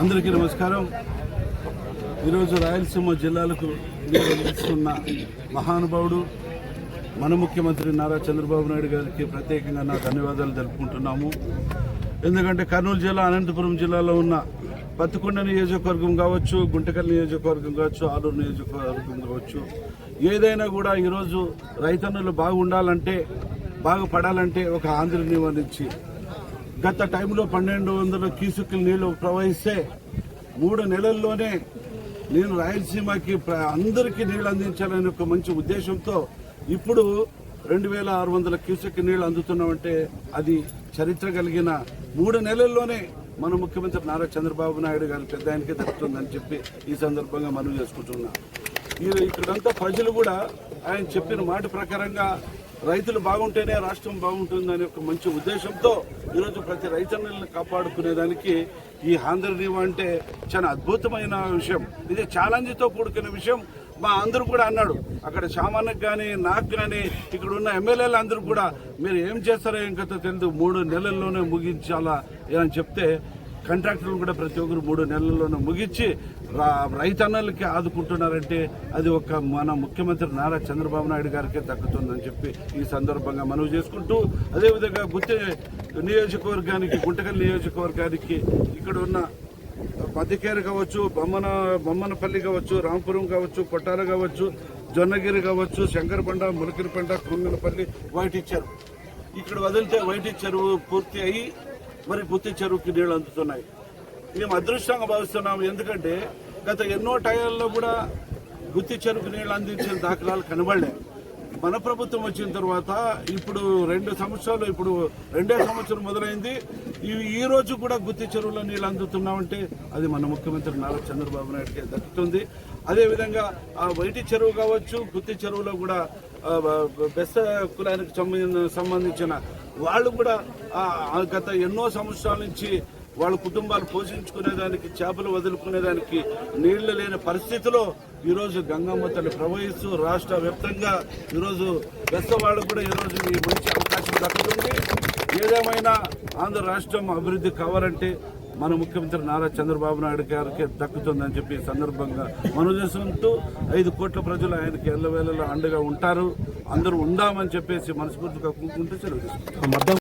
అందరికీ నమస్కారం. ఈరోజు రాయలసీమ జిల్లాలకు నీరు అందిస్తున్న మహానుభావుడు మన ముఖ్యమంత్రి నారా చంద్రబాబు నాయుడు గారికి ప్రత్యేకంగా నా ధన్యవాదాలు తెలుపుకుంటున్నాము. ఎందుకంటే కర్నూలు జిల్లా అనంతపురం జిల్లాలో ఉన్న పత్తికొండ నియోజకవర్గం కావచ్చు గుంటకల్ నియోజకవర్గం కావచ్చు ఆలూరు నియోజకవర్గం కావచ్చు ఏదైనా కూడా ఈరోజు రైతన్నులు బాగుండాలంటే బాగుపడాలంటే ఒక ఆంధ్ర నివారించి గత టైంలో పన్నెండు వందల క్యూసెక్కుల నీళ్ళు ప్రవహిస్తే మూడు నెలల్లోనే నేను రాయలసీమకి అందరికీ నీళ్ళు అందించాలనే ఒక మంచి ఉద్దేశంతో ఇప్పుడు రెండు వేల ఆరు వందల క్యూసెక్ నీళ్ళు అందుతున్నామంటే అది చరిత్ర కలిగిన మూడు నెలల్లోనే మన ముఖ్యమంత్రి నారా చంద్రబాబు నాయుడు గారి పెద్ద ఆయనకే దక్కుతుందని చెప్పి ఈ సందర్భంగా మనవి చేసుకుంటున్నా. ఈ ఇక్కడంతా ప్రజలు కూడా ఆయన చెప్పిన మాట ప్రకారంగా రైతులు బాగుంటేనే రాష్ట్రం బాగుంటుందనే ఒక మంచి ఉద్దేశంతో ఈరోజు ప్రతి రైతన్నలను కాపాడుకునేదానికి ఈ ఆంధ్రనీవ అంటే చాలా అద్భుతమైన విషయం. ఇది ఛాలెంజ్తో కూడుకున్న విషయం మా అందరూ కూడా అన్నాడు. అక్కడ శామానికి కానీ నాకు కానీ ఇక్కడ ఉన్న ఎమ్మెల్యేలు అందరూ కూడా మీరు ఏం చేస్తారో ఏం కథ తెలియదు మూడు నెలల్లోనే ముగించాలా అని చెప్తే కాంట్రాక్టర్లు కూడా ప్రతి ఒక్కరు మూడు నెలల్లోనే ముగించి రైతన్నలకి ఆదుకుంటున్నారంటే అది ఒక మన ముఖ్యమంత్రి నారా చంద్రబాబు నాయుడు గారికే దక్కుతుందని చెప్పి ఈ సందర్భంగా మనవి చేసుకుంటూ అదేవిధంగా గుత్తే నియోజకవర్గానికి గుంటకల్ నియోజకవర్గానికి ఇక్కడ ఉన్న మధ్యకేరు కావచ్చు బొమ్మన బొమ్మనపల్లి కావచ్చు రాంపురం కావచ్చు కొట్టాల కావచ్చు జొన్నగిరి కావచ్చు శంకరపండ ములకిరిపండ కృంగనపల్లి వైటి చెరువు ఇక్కడ వదిలితే వైటి చెరువు పూర్తి అయ్యి మరి గుత్తి చెరువుకి నీళ్ళు అందుతున్నాయి. మేము అదృష్టంగా భావిస్తున్నాము. ఎందుకంటే గత ఎన్నో టైంలో కూడా గుత్తి చెరువుకి నీళ్ళు అందించిన దాఖలాలు కనబడలేదు మన ప్రభుత్వం వచ్చిన తర్వాత ఇప్పుడు రెండు సంవత్సరాలు ఇప్పుడు రెండే సంవత్సరం మొదలైంది. ఈ ఈ రోజు కూడా గుత్తి చెరువులో నీళ్ళు అందుతున్నామంటే అది మన ముఖ్యమంత్రి నారా చంద్రబాబు నాయుడుకి దక్కుతుంది. అదేవిధంగా ఆ వైటి చెరువు కావచ్చు గుత్తి చెరువులో కూడా బెస్త కులానికి సంబంధించిన సంబంధించిన వాళ్ళు కూడా గత ఎన్నో సంవత్సరాల నుంచి వాళ్ళ కుటుంబాలు పోషించుకునేదానికి చేపలు వదులుకునేదానికి నీళ్ళు లేని పరిస్థితిలో ఈరోజు గంగమ్మ తల్లి ప్రవహిస్తూ రాష్ట్ర వ్యాప్తంగా ఈరోజు బెస్తవాళ్ళకు కూడా ఈరోజు ఈ మంచి అవకాశం దక్కుతుంది ఏదేమైనా ఆంధ్ర రాష్ట్రం అభివృద్ధి కావాలంటే మన ముఖ్యమంత్రి నారా చంద్రబాబు నాయుడు గారికి దక్కుతుందని చెప్పి సందర్భంగా మనం ఐదు కోట్ల ప్రజలు ఆయనకి ఎల్లవేళలో అండగా ఉంటారు. అందరూ ఉందామని చెప్పేసి మనస్ఫూర్తిగా కూకుంటూ సెలవు